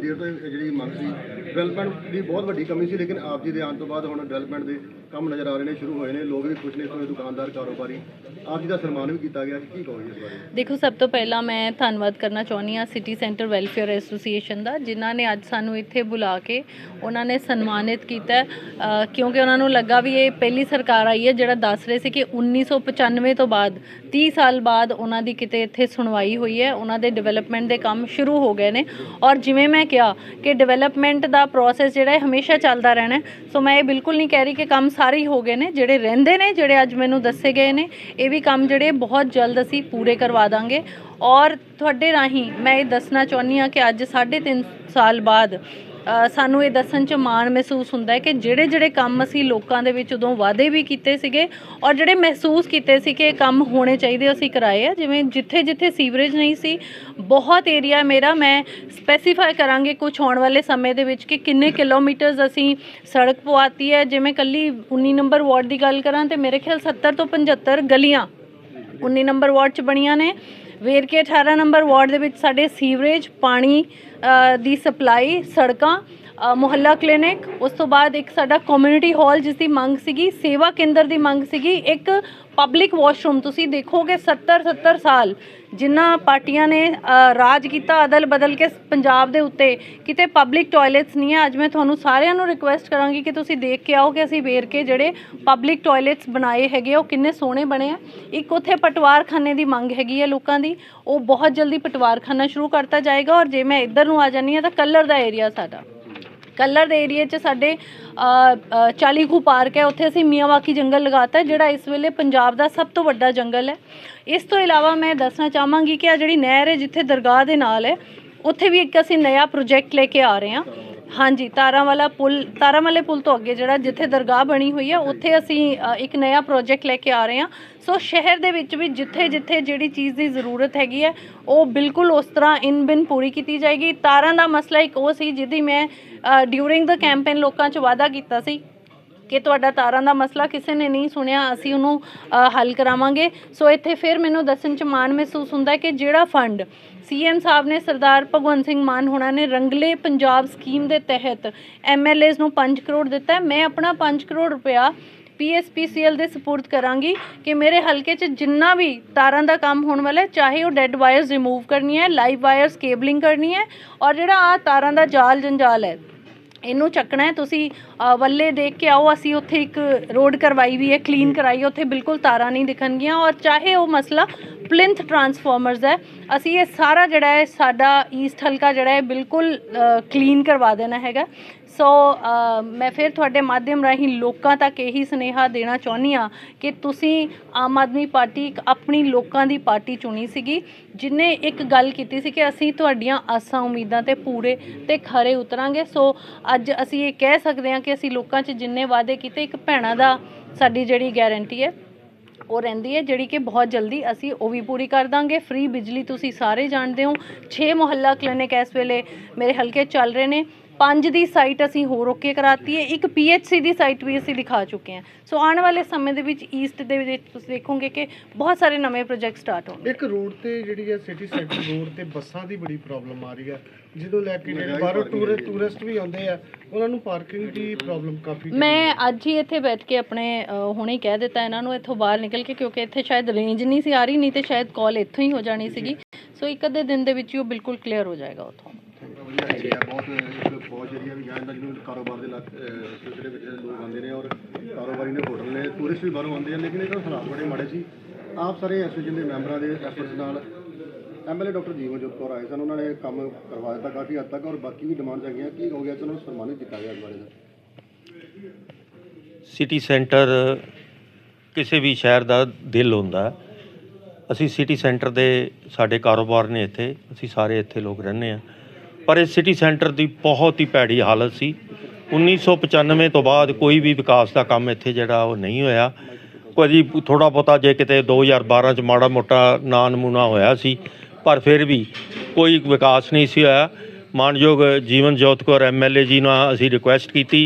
ਬੜੀ ਦੇਰ ਤੋਂ ਇਹ ਜਿਹੜੀ ਮੰਗ ਸੀ ਡਿਵੈਲਪਮੈਂਟ ਦੀ ਬਹੁਤ ਵੱਡੀ ਕਮੀ ਸੀ, ਲੇਕਿਨ ਆਪ ਜੀ ਦੇ ਆਉਣ ਤੋਂ ਬਾਅਦ ਹੁਣ ਡਿਵੈਲਪਮੈਂਟ ਦੇ ਕੰਮ ਨਜ਼ਰ ਆ ਰਹੇ ਨੇ, ਸ਼ੁਰੂ ਹੋਏ ਨੇ, ਲੋਕ ਵੀ ਖੁਸ਼ ਨੇ ਕੋਈ ਦੁਕਾਨਦਾਰ, ਕਾਰੋਬਾਰੀ। ਆਪ ਜੀ ਦਾ ਸਨਮਾਨ ਵੀ ਕੀਤਾ ਗਿਆ ਕੀ ਕਹੋਗੇ ਇਸ ਬਾਰੇ? ਦੇਖੋ, ਸਭ ਤੋਂ ਪਹਿਲਾਂ ਮੈਂ ਧੰਨਵਾਦ ਕਰਨਾ ਚਾਹੁੰਦੀ ਹਾਂ ਸਿਟੀ ਸੈਂਟਰ ਵੈਲਫੇਅਰ ਐਸੋਸੀਏਸ਼ਨ ਦਾ, ਜਿਨ੍ਹਾਂ ਨੇ ਅੱਜ ਸਾਨੂੰ ਇੱਥੇ ਬੁਲਾ ਕੇ ਉਹਨਾਂ ਨੇ ਸਨਮਾਨਿਤ ਕੀਤਾ ਕਿਉਂਕਿ ਉਹਨਾਂ ਨੂੰ ਲੱਗਾ ਵੀ ਇਹ ਪਹਿਲੀ ਸਰਕਾਰ ਆਈ ਹੈ, ਜਿਹੜਾ ਦੱਸ ਰਹੇ ਸੀ ਕਿ 1995 ਤੋਂ ਬਾਅਦ 30 ਸਾਲ ਬਾਅਦ ਉਹਨਾਂ ਦੀ ਕਿਤੇ ਇੱਥੇ ਸੁਣਵਾਈ ਹੋਈ ਹੈ, ਉਹਨਾਂ ਦੇ ਡਿਵੈਲਪਮੈਂਟ ਦੇ ਕੰਮ ਸ਼ੁਰੂ ਹੋ ਗਏ ਨੇ। ਔਰ ਜਿਵੇਂ ਮੈਂ ਕਿਹਾ ਕਿ ਡਿਵੈਲਪਮੈਂਟ ਦਾ ਪ੍ਰੋਸੈਸ ਜਿਹੜਾ ਹੈ ਹਮੇਸ਼ਾ ਚੱਲਦਾ ਰਹਿਣਾ ਸੋ ਮੈਂ ਇਹ ਬਿਲਕੁਲ ਨਹੀਂ ਕਹਿ ਰਹੀ ਕਿ ਕੰਮ ਸਾਰੇ ਹੀ ਹੋ ਗਏ ਨੇ, ਜਿਹੜੇ ਰਹਿੰਦੇ ਨੇ, ਜਿਹੜੇ ਅੱਜ ਮੈਨੂੰ ਦੱਸੇ ਗਏ ਨੇ, ਇਹ ਵੀ ਕੰਮ ਜਿਹੜੇ ਬਹੁਤ ਜਲਦ ਅਸੀਂ ਪੂਰੇ ਕਰਵਾ ਦਾਂਗੇ। ਔਰ ਤੁਹਾਡੇ ਰਾਹੀਂ ਮੈਂ ਇਹ ਦੱਸਣਾ ਚਾਹੁੰਦੀ ਹਾਂ ਕਿ ਅੱਜ 3.5 ਸਾਲ ਬਾਅਦ ਸਾਨੂੰ ਇਹ ਦੱਸਣ 'ਚ ਮਾਣ ਮਹਿਸੂਸ ਹੁੰਦਾ ਹੈ ਕਿ ਜਿਹੜੇ ਜਿਹੜੇ ਕੰਮ ਅਸੀਂ ਲੋਕਾਂ ਦੇ ਵਿੱਚ ਉਦੋਂ ਵਾਅਦੇ ਵੀ ਕੀਤੇ ਸੀਗੇ ਔਰ ਜਿਹੜੇ ਮਹਿਸੂਸ ਕੀਤੇ ਸੀ ਕਿ ਇਹ ਕੰਮ ਹੋਣੇ ਚਾਹੀਦੇ ਅਸੀਂ ਕਰਾਏ ਆ। ਜਿਵੇਂ ਜਿੱਥੇ ਜਿੱਥੇ ਸੀਵਰੇਜ ਨਹੀਂ ਸੀ, ਬਹੁਤ ਏਰੀਆ ਮੇਰਾ, ਮੈਂ ਸਪੈਸੀਫਾਈ ਕਰਾਂਗੇ ਕੁਝ ਆਉਣ ਵਾਲੇ ਸਮੇਂ ਦੇ ਵਿੱਚ ਕਿ ਕਿੰਨੇ ਕਿਲੋਮੀਟਰਸ ਅਸੀਂ ਸੜਕ ਪਵਾਤੀ ਹੈ। ਜਿਵੇਂ ਕੱਲੀ 19 ਨੰਬਰ ਵਾਰਡ ਦੀ ਗੱਲ ਕਰਾਂ ਤੇ ਮੇਰੇ ਖਿਆਲ 70 ਤੋਂ 75 ਗਲੀਆਂ 19 ਨੰਬਰ ਵਾਰਡ ਚ ਬਣੀਆਂ ਨੇ। ਵੇਰਕੇ 18 ਨੰਬਰ ਵਾਰਡ ਦੇ ਵਿੱਚ ਸਾਡੇ ਸੀਵਰੇਜ ਪਾਣੀ ਦੀ ਸਪਲਾਈ ਸੜਕਾਂ ਮੁਹੱਲਾ ਕਲੀਨਿਕ। ਉਸ ਤੋਂ ਬਾਅਦ ਇੱਕ ਸਾਡਾ ਕਮਿਊਨਿਟੀ ਹਾਲ ਜਿਸ ਦੀ ਮੰਗ ਸੀਗੀ ਸੇਵਾ ਕੇਂਦਰ ਦੀ ਮੰਗ ਸੀਗੀ ਇੱਕ ਪਬਲਿਕ ਵਾਸ਼ਰੂਮ ਤੁਸੀਂ ਦੇਖੋਗੇ 70 70 ਸਾਲ ਜਿਨ੍ਹਾਂ ਪਾਰਟੀਆਂ ਨੇ ਰਾਜ ਕੀਤਾ ਅਦਲ ਬਦਲ ਕੇ ਪੰਜਾਬ ਦੇ ਉੱਤੇ। ਕਿਤੇ ਪਬਲਿਕ ਟਾਇਲਟਸ ਨਹੀਂ ਹੈ ਅੱਜ ਮੈਂ ਤੁਹਾਨੂੰ ਸਾਰਿਆਂ ਨੂੰ ਰਿਕੁਐਸਟ ਕਰਾਂਗੀ ਕਿ ਤੁਸੀਂ ਦੇਖ ਕੇ ਆਓ ਕਿ ਅਸੀਂ ਵੇਰ ਕੇ ਜਿਹੜੇ ਪਬਲਿਕ ਟਾਇਲਟਸ ਬਣਾਏ ਹੈਗੇ ਆ, ਉਹ ਕਿੰਨੇ ਸੋਹਣੇ ਬਣੇ ਆ। ਇੱਕ ਉੱਥੇ ਪਟਵਾਰਖਾਨੇ ਦੀ ਮੰਗ ਹੈਗੀ ਹੈ ਲੋਕਾਂ ਦੀ। ਉਹ ਬਹੁਤ ਜਲਦੀ ਪਟਵਾਰਖਾਨਾ ਸ਼ੁਰੂ ਕਰਤਾ ਜਾਏਗਾ ਔਰ ਜੇ ਮੈਂ ਇੱਧਰ ਨੂੰ ਆ ਜਾਨੀ ਆ ਤਾਂ ਕਲਰ ਦਾ ਏਰੀਆ ਸਾਡਾ। ਕੱਲਰ ਦੇ ਏਰੀਆ 'ਚ ਸਾਡੇ ਅ, ਅ, 40 ਖੂ ਪਾਰਕ ਹੈ ਉੱਥੇ ਅਸੀਂ ਮੀਆਂਵਾਕੀ ਜੰਗਲ ਲਗਾਤਾ ਜਿਹੜਾ ਇਸ ਵੇਲੇ ਪੰਜਾਬ ਦਾ ਸਭ ਤੋਂ ਵੱਡਾ ਜੰਗਲ ਹੈ। ਇਸ ਤੋਂ ਇਲਾਵਾ ਮੈਂ ਦੱਸਣਾ ਚਾਹਾਂਗੀ ਕਿ ਆ ਜਿਹੜੀ ਨਹਿਰ ਹੈ ਜਿੱਥੇ ਦਰਗਾਹ ਦੇ ਨਾਲ ਹੈ ਉੱਥੇ ਵੀ ਇੱਕ ਅਸੀਂ ਨਵਾਂ ਪ੍ਰੋਜੈਕਟ ਲੈ ਕੇ ਆ ਰਹੇ ਹਾਂ। ਹਾਂਜੀ ਤਾਰਾਂ ਵਾਲਾ ਪੁਲ ਤਾਰਾਂ ਵਾਲੇ ਪੁਲ ਤੋਂ ਅੱਗੇ ਜਿਹੜਾ ਜਿੱਥੇ ਦਰਗਾਹ ਬਣੀ ਹੋਈ ਹੈ ਉੱਥੇ ਅਸੀਂ ਅ, ਇੱਕ ਨਵਾਂ ਪ੍ਰੋਜੈਕਟ ਲੈ ਕੇ ਆ ਰਹੇ ਹਾਂ ਸੋ ਸ਼ਹਿਰ ਦੇ ਵਿੱਚ ਵੀ ਜਿੱਥੇ ਜਿੱਥੇ ਜਿਹੜੀ ਚੀਜ਼ ਦੀ ਜ਼ਰੂਰਤ ਹੈਗੀ ਹੈ ਉਹ ਬਿਲਕੁਲ ਉਸ ਤਰ੍ਹਾਂ ਇਨ ਬਿਨ ਪੂਰੀ ਕੀਤੀ ਜਾਏਗੀ। ਤਾਰਾਂ ਦਾ ਮਸਲਾ ਇੱਕ ਉਹ ਸੀ ਜਿਹਦੀ ਮੈਂ ਡਿਊਰਿੰਗ ਦਾ ਕੈਂਪੇਨ ਲੋਕਾਂ 'ਚ ਵਾਅਦਾ ਕੀਤਾ ਸੀ ਕਿ ਤੁਹਾਡਾ ਤਾਰਾਂ ਦਾ ਮਸਲਾ ਕਿਸੇ ਨੇ ਨਹੀਂ ਸੁਣਿਆ, ਅਸੀਂ ਉਹਨੂੰ ਹੱਲ ਕਰਾਵਾਂਗੇ। ਸੋ ਇੱਥੇ ਫਿਰ ਮੈਨੂੰ ਦੱਸਣ ਚ ਮਾਣ ਮਹਿਸੂਸ ਹੁੰਦਾ ਕਿ ਜਿਹੜਾ ਫੰਡ ਸੀਐਮ ਸਾਹਿਬ ਨੇ, ਸਰਦਾਰ ਭਗਵੰਤ ਸਿੰਘ ਮਾਨ ਹੋਣਾ ਨੇ ਰੰਗਲੇ ਪੰਜਾਬ ਸਕੀਮ ਦੇ ਤਹਿਤ ਐਮਐਲਏਜ਼ ਨੂੰ 5 ਕਰੋੜ ਦਿੱਤਾ ਮੈਂ ਆਪਣਾ 5 ਕਰੋੜ ਰੁਪਇਆ ਪੀਐਸਪੀਸੀਐਲ ਦੇ ਸਪੁਰਦ ਕਰਾਂਗੀ ਕਿ ਮੇਰੇ ਹਲਕੇ 'ਚ ਜਿੰਨਾ ਵੀ ਤਾਰਾਂ ਦਾ ਕੰਮ ਹੋਣ ਵਾਲਾ ਹੈ, ਚਾਹੇ ਉਹ ਡੈੱਡ ਵਾਇਰਸ ਰਿਮੂਵ ਕਰਨੀ ਹੈ, ਲਾਈਵ ਵਾਇਰਸ ਕੇਬਲਿੰਗ ਕਰਨੀ ਹੈ ਔਰ ਜਿਹੜਾ ਆ ਤਾਰਾਂ ਦਾ ਜਾਲ ਜੰਜਾਲ ਹੈ ਇਹਨੂੰ ਚੱਕਣਾ ਹੈ। ਤੁਸੀਂ ਵੱਲੇ ਦੇਖ ਕੇ ਆਓ। ਅਸੀਂ ਉੱਥੇ ਇੱਕ ਰੋਡ ਕਰਵਾਈ ਵੀ ਹੈ ਕਲੀਨ ਕਰਾਈ ਉੱਥੇ ਬਿਲਕੁਲ ਤਾਰਾਂ ਨਹੀਂ ਦਿਖਣਗੀਆਂ ਔਰ ਚਾਹੇ ਉਹ ਮਸਲਾ ਪਲਿੰਥ ਟਰਾਂਸਫਾਰਮਰਸ ਹੈ। ਅਸੀਂ ਇਹ ਸਾਰਾ ਜਿਹੜਾ ਹੈ, ਸਾਡਾ ਈਸਟ ਹਲਕਾ ਜਿਹੜਾ ਹੈ, ਬਿਲਕੁਲ ਕਲੀਨ ਕਰਵਾ ਦੇਣਾ ਹੈਗਾ। ਸੋ ਮੈਂ ਫਿਰ ਤੁਹਾਡੇ ਮਾਧਿਅਮ ਰਾਹੀਂ ਲੋਕਾਂ ਤੱਕ ਇਹੀ ਸੁਨੇਹਾ ਦੇਣਾ ਚਾਹੁੰਦੀ ਆ ਕਿ ਤੁਸੀਂ ਆਮ ਆਦਮੀ ਪਾਰਟੀ ਇੱਕ ਆਪਣੀ ਲੋਕਾਂ ਦੀ ਪਾਰਟੀ ਚੁਣੀ ਸੀਗੀ, ਜਿਨੇ ਇੱਕ ਗੱਲ ਕੀਤੀ ਸੀ ਕਿ ਅਸੀਂ ਤੁਹਾਡੀਆਂ ਆਸਾਂ, ਉਮੀਦਾਂ ਤੇ ਪੂਰੇ ਤੇ ਖਰੇ ਉਤਰਾਂਗੇ। ਸੋ ਅੱਜ ਅਸੀਂ ਇਹ ਕਹਿ ਸਕਦੇ ਹਾਂ ਕਿ ਅਸੀਂ ਲੋਕਾਂ 'ਚ ਜਿੰਨੇ ਵਾਅਦੇ ਕੀਤੇ, ਇੱਕ ਭੈਣਾਂ ਦਾ ਸਾਡੀ ਜਿਹੜੀ ਗਾਰੰਟੀ ਹੈ ਉਹ ਰਹਿੰਦੀ ਹੈ, ਜਿਹੜੀ ਕਿ ਬਹੁਤ ਜਲਦੀ ਅਸੀਂ ਉਹ ਵੀ ਪੂਰੀ ਕਰ ਦਾਂਗੇ। ਫ੍ਰੀ ਬਿਜਲੀ ਤੁਸੀਂ ਸਾਰੇ ਜਾਣਦੇ ਹੋ। 6 ਮੁਹੱਲਾ ਕਲੀਨਿਕ ਇਸ ਵੇਲੇ ਮੇਰੇ ਹਲਕੇ ਚੱਲ ਰਹੇ ਨੇ। ਪੰਜ ਦੀ ਸਾਈਟ ਅਸੀਂ ਹੋਰ ਓਕੇ ਕਰਾਤੀ ਹੈ ਇੱਕ ਪੀਐਚਸੀ ਦੀ ਸਾਈਟ ਵੀ ਅਸੀਂ ਦਿਖਾ ਚੁੱਕੇ ਹਾਂ। ਸੋ ਆਉਣ ਵਾਲੇ ਸਮੇਂ ਦੇ ਵਿੱਚ ਈਸਟ ਦੇ ਵਿੱਚ ਤੁਸੀਂ ਦੇਖੋਗੇ ਕਿ ਬਹੁਤ ਸਾਰੇ ਨਵੇਂ ਪ੍ਰੋਜੈਕਟ ਸਟਾਰਟ ਹੋਣਗੇ। ਇੱਕ ਰੋਡ ਤੇ ਜਿਹੜੀ ਹੈ ਸਿਟੀ ਸੈਂਟਰ ਰੋਡ ਤੇ ਬੱਸਾਂ ਦੀ ਬੜੀ ਪ੍ਰੋਬਲਮ ਆ ਰਹੀ ਹੈ। ਜਦੋਂ ਲੈ ਕੇ ਜਿਹੜੇ ਬਾਹਰੋਂ ਟੂਰਿਸਟ ਟੂਰਿਸਟ ਵੀ ਆਉਂਦੇ ਆ ਉਹਨਾਂ ਨੂੰ ਪਾਰਕਿੰਗ ਦੀ ਪ੍ਰੋਬਲਮ ਕਾਫੀ ਮੈਂ ਅੱਜ ਹੀ ਇੱਥੇ ਬੈਠ ਕੇ ਆਪਣੇ ਹੁਣੇ ਹੀ ਕਹਿ ਦਿੱਤਾ ਇਹਨਾਂ ਨੂੰ ਇੱਥੋਂ ਬਾਹਰ ਨਿਕਲ ਕੇ ਕਿਉਂਕਿ ਇੱਥੇ ਸ਼ਾਇਦ ਰੇਂਜ ਨਹੀਂ ਸੀ ਆ ਰਹੀ ਨਹੀਂ ਤੇ ਸ਼ਾਇਦ ਕਾਲ ਇੱਥੋਂ ਹੀ ਹੋ ਜਾਣੀ ਸੀਗੀ। ਸੋ ਇੱਕ ਅੱਧੇ ਦਿਨ ਦੇ ਵਿੱਚ ਹੀ ਉਹ ਬਿਲਕੁਲ ਕਲੀਅਰ ਹੋ ਜਾਏਗਾ ਉੱਥੋਂ। ਵਧੀਆ ਬਹੁਤ ਇੱਕ ਏਰੀਆ ਵੀ ਜਾਂਦਾ ਜਿਹਨੂੰ ਕਾਰੋਬਾਰ ਦੇ ਲੱਗ ਸਿਲਸਿਲੇ ਵਿੱਚ ਲੋਕ ਆਉਂਦੇ ਨੇ ਔਰ ਕਾਰੋਬਾਰੀ ਨੇ ਹੋਟਲ ਨੇ ਟੂਰਿਸਟ ਵੀ ਬਾਹਰੋਂ ਆਉਂਦੇ ਆ, ਲੇਕਿਨ ਇਹਦਾ ਹਾਲਾਤ ਬੜੇ ਮਾੜੇ ਸੀ। ਆਪ ਸਾਰੇ ਐਸੋਸੀਏਸ਼ਨ ਦੇ ਮੈਂਬਰਾਂ ਦੇ ਐਫਰਟਸ ਨਾਲ ਐਮਐਲਏ ਡਾਕਟਰ ਜੀਵਨਜੋਤ ਕੌਰ ਆਏ ਸਨ, ਉਹਨਾਂ ਨੇ ਕੰਮ ਕਰਵਾ ਦਿੱਤਾ ਕਾਫੀ ਹੱਦ ਤੱਕ ਔਰ ਬਾਕੀ ਵੀ ਡਿਮਾਂਡ ਹੈਗੀਆਂ ਕੀ ਹੋ ਗਿਆ ਕਿ ਸਨਮਾਨਿਤ ਕੀਤਾ ਗਿਆ ਇਸ ਬਾਰੇ ਦਾ ਸਿਟੀ ਸੈਂਟਰ ਕਿਸੇ ਵੀ ਸ਼ਹਿਰ ਦਾ ਦਿਲ ਹੁੰਦਾ। ਹੈ। ਅਸੀਂ ਸਿਟੀ ਸੈਂਟਰ ਦੇ ਸਾਡੇ ਕਾਰੋਬਾਰ ਨੇ ਇੱਥੇ, ਅਸੀਂ ਸਾਰੇ ਇੱਥੇ ਲੋਕ ਰਹਿੰਦੇ ਆ ਪਰ ਇਹ ਸਿਟੀ ਸੈਂਟਰ ਦੀ ਬਹੁਤ ਹੀ ਭੈੜੀ ਹਾਲਤ ਸੀ। 1995 ਤੋਂ ਬਾਅਦ ਕੋਈ ਵੀ ਵਿਕਾਸ ਦਾ ਕੰਮ ਇੱਥੇ ਜਿਹੜਾ ਉਹ ਨਹੀਂ ਹੋਇਆ। ਕੋਈ ਥੋੜਾ ਬਹੁਤਾ ਜੇ ਕਿਤੇ 2012 ਚ ਮਾੜਾ ਮੋਟਾ ਨਾਂ ਨਮੂਨਾ ਹੋਇਆ ਸੀ, ਪਰ ਫਿਰ ਵੀ ਕੋਈ ਵਿਕਾਸ ਨਹੀਂ ਸੀ ਹੋਇਆ। ਮਾਨਯੋਗ ਜੀਵਨ ਜੋਤ ਕੌਰ ਐਮਐਲਏ ਜੀ ਨਾਲ ਅਸੀਂ ਰਿਕੁਐਸਟ ਕੀਤੀ।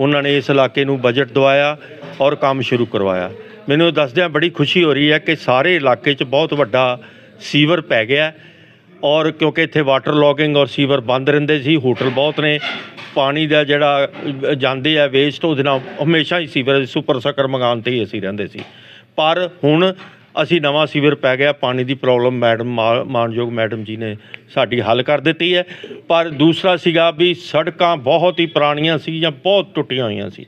ਉਹਨਾਂ ਨੇ ਇਸ ਇਲਾਕੇ ਨੂੰ ਬਜਟ ਦਵਾਇਆ ਔਰ ਕੰਮ ਸ਼ੁਰੂ ਕਰਵਾਇਆ। ਮੈਨੂੰ ਦੱਸਦਿਆਂ ਬੜੀ ਖੁਸ਼ੀ ਹੋ ਰਹੀ ਹੈ ਕਿ ਸਾਰੇ ਇਲਾਕੇ 'ਚ ਬਹੁਤ ਵੱਡਾ ਸੀਵਰ ਪੈ ਗਿਆ। ਔਰ ਕਿਉਂਕਿ ਇੱਥੇ ਵਾਟਰ ਲੌਗਿੰਗ ਔਰ ਸੀਵਰ ਬੰਦ ਰਹਿੰਦੇ ਸੀ ਹੋਟਲ ਬਹੁਤ ਨੇ। ਪਾਣੀ ਦਾ ਜਿਹੜਾ ਜਾਂਦੇ ਆ ਵੇਸਟ ਉਹਦੇ ਨਾਲ ਹਮੇਸ਼ਾ ਹੀ ਸੀਵਰ ਸੁਪਰ ਸਕਰ ਮਕਾਨ ਤੇ ਹੀ ਅਸੀਂ ਰਹਿੰਦੇ ਸੀ। ਪਰ ਹੁਣ ਅਸੀਂ ਨਵਾਂ ਸੀਵਰ ਪੈ ਗਿਆ, ਪਾਣੀ ਦੀ ਪ੍ਰੋਬਲਮ ਮੈਡਮ ਮਾ- ਮਾਨਯੋਗ ਮੈਡਮ ਜੀ ਨੇ ਸਾਡੀ ਹੱਲ ਕਰ ਦਿੱਤੀ ਹੈ। ਪਰ ਦੂਸਰਾ ਸੀਗਾ ਵੀ ਸੜਕਾਂ ਬਹੁਤ ਹੀ ਪੁਰਾਣੀਆਂ ਸੀ ਜਾਂ ਬਹੁਤ ਟੁੱਟੀਆਂ ਹੋਈਆਂ ਸੀ।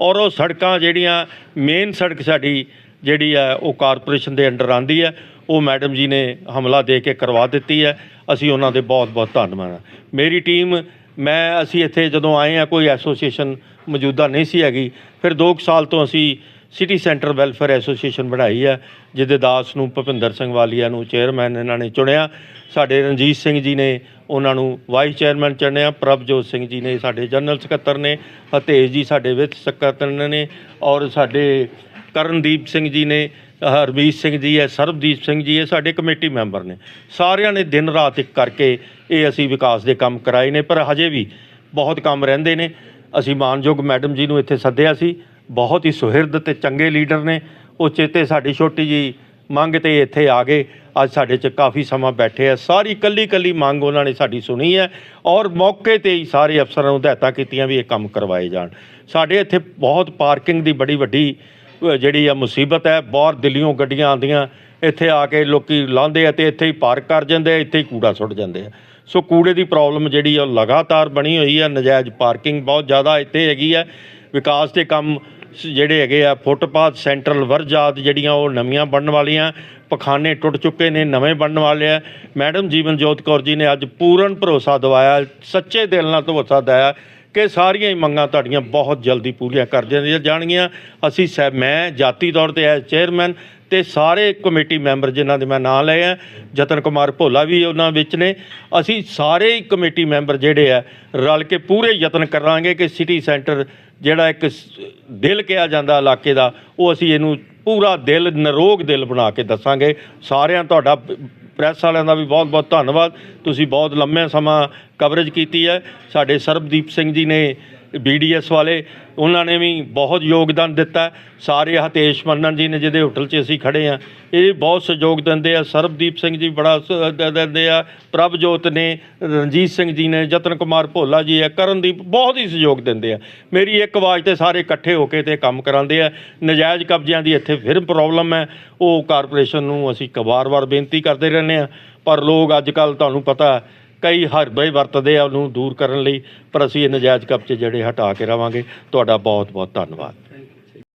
ਔਰ ਉਹ ਸੜਕਾਂ ਜਿਹੜੀਆਂ ਮੇਨ ਸੜਕ ਸਾਡੀ ਜਿਹੜੀ ਹੈ ਉਹ ਕਾਰਪੋਰੇਸ਼ਨ ਦੇ ਅੰਡਰ ਆਂਦੀ ਹੈ। ਉਹ ਮੈਡਮ ਜੀ ਨੇ ਹਮਲਾ ਦੇ ਕੇ ਕਰਵਾ ਦਿੱਤੀ ਹੈ। ਅਸੀਂ ਉਹਨਾਂ ਦੇ ਬਹੁਤ ਬਹੁਤ ਧੰਨਵਾਦ ਹਾਂ। ਮੇਰੀ ਟੀਮ, ਮੈਂ, ਅਸੀਂ ਇੱਥੇ ਜਦੋਂ ਆਏ ਆ ਕੋਈ ਐਸੋਸੀਏਸ਼ਨ ਮੌਜੂਦਾ ਨਹੀਂ ਸੀ ਹੈਗੀ। ਫਿਰ 2 ਸਾਲ ਤੋਂ ਅਸੀਂ ਸਿਟੀ ਸੈਂਟਰ ਵੈਲਫੇਅਰ ਐਸੋਸੀਏਸ਼ਨ ਬਣਾਈ ਹੈ, ਜਿਹਦੇ ਦਾਸ ਨੂੰ ਭੁਪਿੰਦਰ ਸਿੰਘ ਵਾਲੀਆ ਨੂੰ ਚੇਅਰਮੈਨ ਇਹਨਾਂ ਨੇ ਚੁਣਿਆ। ਸਾਡੇ ਰਣਜੀਤ ਸਿੰਘ ਜੀ ਨੇ ਉਹਨਾਂ ਨੂੰ ਵਾਈਸ ਚੇਅਰਮੈਨ ਚੁਣਿਆ। ਪ੍ਰਭਜੋਤ ਸਿੰਘ ਜੀ ਨੇ ਸਾਡੇ ਜਨਰਲ ਸਕੱਤਰ ਨੇ ਹਤੇਜ ਜੀ ਸਾਡੇ ਵਿੱਤ ਸਕੱਤਰ ਨੇ, ਔਰ ਸਾਡੇ ਕਰਨਦੀਪ ਸਿੰਘ ਜੀ ਨੇ ਹਰਮੀਤ ਸਿੰਘ ਜੀ ਹੈ ਸਰਬਦੀਪ ਸਿੰਘ ਜੀ, ਇਹ ਸਾਡੇ ਕਮੇਟੀ ਮੈਂਬਰ ਨੇ। ਸਾਰਿਆਂ ਨੇ ਦਿਨ ਰਾਤ ਇੱਕ ਕਰਕੇ ਇਹ ਅਸੀਂ ਵਿਕਾਸ ਦੇ ਕੰਮ ਕਰਾਏ ਨੇ, ਪਰ ਹਜੇ ਵੀ ਬਹੁਤ ਕੰਮ ਰਹਿੰਦੇ ਨੇ। ਅਸੀਂ ਮਾਨਯੋਗ ਮੈਡਮ ਜੀ ਨੂੰ ਇੱਥੇ ਸੱਦਿਆ ਸੀ। ਬਹੁਤ ਹੀ ਸੁਹਿਰਦ ਤੇ ਚੰਗੇ ਲੀਡਰ ਨੇ। ਉਹ ਚੇਤੇ ਸਾਡੀ ਛੋਟੀ ਜੀ ਮੰਗ ਤੇ ਇੱਥੇ ਆ ਗਏ। ਅੱਜ ਸਾਡੇ ਚ ਕਾਫੀ ਸਮਾਂ ਬੈਠੇ ਆ। ਸਾਰੀ ਕੱਲੀ ਕੱਲੀ ਮੰਗ ਉਹਨਾਂ ਨੇ ਸਾਡੀ ਸੁਣੀ ਹੈ ਔਰ ਮੌਕੇ ਤੇ ਹੀ ਸਾਰੇ ਅਫਸਰਾਂ ਨੂੰ ਹਦਾਇਤਾਂ ਕੀਤੀਆਂ ਵੀ ਇਹ ਕੰਮ ਕਰਵਾਏ ਜਾਣ। ਸਾਡੇ ਇੱਥੇ ਬਹੁਤ ਪਾਰਕਿੰਗ ਦੀ ਬੜੀ ਵੱਡੀ ਜਿਹੜੀ ਆ ਮੁਸੀਬਤ ਹੈ ਬਾਹਰ ਦਿੱਲੀੋਂ ਗੱਡੀਆਂ ਆਉਂਦੀਆਂ, ਇੱਥੇ ਆ ਕੇ ਲੋਕੀ ਲਾਉਂਦੇ ਆ ਤੇ ਇੱਥੇ ਹੀ ਪਾਰਕ ਕਰ ਜਾਂਦੇ ਆ, ਇੱਥੇ ਹੀ ਕੂੜਾ ਸੁੱਟ ਜਾਂਦੇ ਆ। ਸੋ ਕੂੜੇ ਦੀ ਪ੍ਰੋਬਲਮ ਜਿਹੜੀ ਆ, ਉਹ ਲਗਾਤਾਰ ਬਣੀ ਹੋਈ ਆ, ਨਜਾਇਜ਼ ਪਾਰਕਿੰਗ ਬਹੁਤ ਜ਼ਿਆਦਾ ਇੱਥੇ ਹੈਗੀ ਆ। ਵਿਕਾਸ ਦੇ ਕੰਮ ਜਿਹੜੇ ਹੈਗੇ ਆ, ਫੁੱਟਪਾਥ, ਸੈਂਟਰਲ ਵਰਜਾਤ ਜਿਹੜੀਆਂ ਉਹ ਨਵੀਆਂ ਬਣਨ ਵਾਲੀਆਂ, ਪਖਾਨੇ ਟੁੱਟ ਚੁੱਕੇ ਨੇ, ਨਵੇਂ ਬਣਨ ਵਾਲੇ ਆ। ਮੈਡਮ ਜੀਵਨਜੋਤ ਕੌਰ ਜੀ ਨੇ ਅੱਜ ਪੂਰਨ ਭਰੋਸਾ ਦਿਵਾਇਆ, ਸੱਚੇ ਦਿਲ ਨਾਲ ਭਰੋਸਾ ਦਿਵਾਇਆ ਕਿ ਸਾਰੀਆਂ ਹੀ ਮੰਗਾਂ ਤੁਹਾਡੀਆਂ ਬਹੁਤ ਜਲਦੀ ਪੂਰੀਆਂ ਕਰ ਜਾਂਦੀਆਂ ਜਾਣਗੀਆਂ। ਅਸੀਂ ਸਹਿ ਮੈਂ ਜਾਤੀ ਤੌਰ ਤੇ ਐਜ਼ ਚੇਅਰਮੈਨ ਤੇ ਸਾਰੇ ਕਮੇਟੀ ਮੈਂਬਰ ਜਿਨ੍ਹਾਂ ਦੇ ਮੈਂ ਨਾਂ ਲਏ ਆ, ਜਤਨ ਕੁਮਾਰ ਭੋਲਾ ਵੀ ਉਹਨਾਂ ਵਿੱਚ ਨੇ। ਅਸੀਂ ਸਾਰੇ ਹੀ ਕਮੇਟੀ ਮੈਂਬਰ ਜਿਹੜੇ ਆ, ਰਲ ਕੇ ਪੂਰੇ ਯਤਨ ਕਰਾਂਗੇ ਕਿ ਸਿਟੀ ਸੈਂਟਰ ਜਿਹੜਾ ਇੱਕ ਦਿਲ ਕਿਹਾ ਜਾਂਦਾ ਇਲਾਕੇ ਦਾ, ਉਹ ਅਸੀਂ ਇਹਨੂੰ ਪੂਰਾ ਦਿਲ, ਨਰੋਗ ਦਿਲ ਬਣਾ ਕੇ ਦੱਸਾਂਗੇ। ਸਾਰਿਆਂ ਤੁਹਾਡਾ ਪ੍ਰੈਸ ਵਾਲਿਆਂ ਦਾ ਵੀ ਬਹੁਤ ਬਹੁਤ ਧੰਨਵਾਦ। ਤੁਸੀਂ ਬਹੁਤ ਲੰਮੇ ਸਮਾਂ ਕਵਰੇਜ ਕੀਤੀ ਹੈ। ਸਾਡੇ ਸਰਬਦੀਪ ਸਿੰਘ ਜੀ ਨੇ ਬੀਡੀਐਸ ਵਾਲੇ, ਉਹਨਾਂ ਨੇ ਵੀ ਬਹੁਤ ਯੋਗਦਾਨ ਦਿੱਤਾ। ਸਾਰੇ ਹਤੇਸ਼ ਮੰਨਣ ਜੀ ਨੇ ਜਿਹਦੇ ਹੋਟਲ 'ਚ ਅਸੀਂ ਖੜੇ ਆ ਇਹ ਬਹੁਤ ਸਹਿਯੋਗ ਦਿੰਦੇ ਆ। ਸਰਬਦੀਪ ਸਿੰਘ ਜੀ ਬੜਾ ਸ- ਦਿੰਦੇ ਆ। ਪ੍ਰਭਜੋਤ ਨੇ, ਰਣਜੀਤ ਸਿੰਘ ਜੀ ਨੇ, ਜਤਨ ਕੁਮਾਰ ਭੋਲਾ ਜੀ ਹੈ ਕਰਨਦੀਪ ਬਹੁਤ ਹੀ ਸਹਿਯੋਗ ਦਿੰਦੇ ਆ। ਮੇਰੀ ਇੱਕ ਆਵਾਜ਼ ਤੇ ਸਾਰੇ ਇਕੱਠੇ ਹੋ ਕੇ ਤੇ ਕੰਮ ਕਰਾਉਂਦੇ ਆ। ਨਜਾਇਜ਼ ਕਬਜ਼ਿਆਂ ਦੀ ਇੱਥੇ ਫਿਰ ਪ੍ਰੋਬਲਮ ਹੈ। ਉਹ ਕਾਰਪੋਰੇਸ਼ਨ ਨੂੰ ਅਸੀਂ ਕ ਵਾਰ-ਵਾਰ ਬੇਨਤੀ ਕਰਦੇ ਰਹਿੰਦੇ ਆ ਪਰ ਲੋਕ ਅੱਜ ਕੱਲ ਤੁਹਾਨੂੰ ਪਤਾ ਕਈ ਹਰਬੇ ਵਰਤਦੇ ਆ ਉਹਨੂੰ ਦੂਰ ਕਰਨ ਲਈ, ਪਰ ਅਸੀਂ ਇਹ ਨਜਾਇਜ਼ ਕਬਜ਼ੇ ਜਿਹੜੇ ਹਟਾ ਕੇ ਰਵਾਂਗੇ। ਤੁਹਾਡਾ ਬਹੁਤ ਬਹੁਤ ਧੰਨਵਾਦ।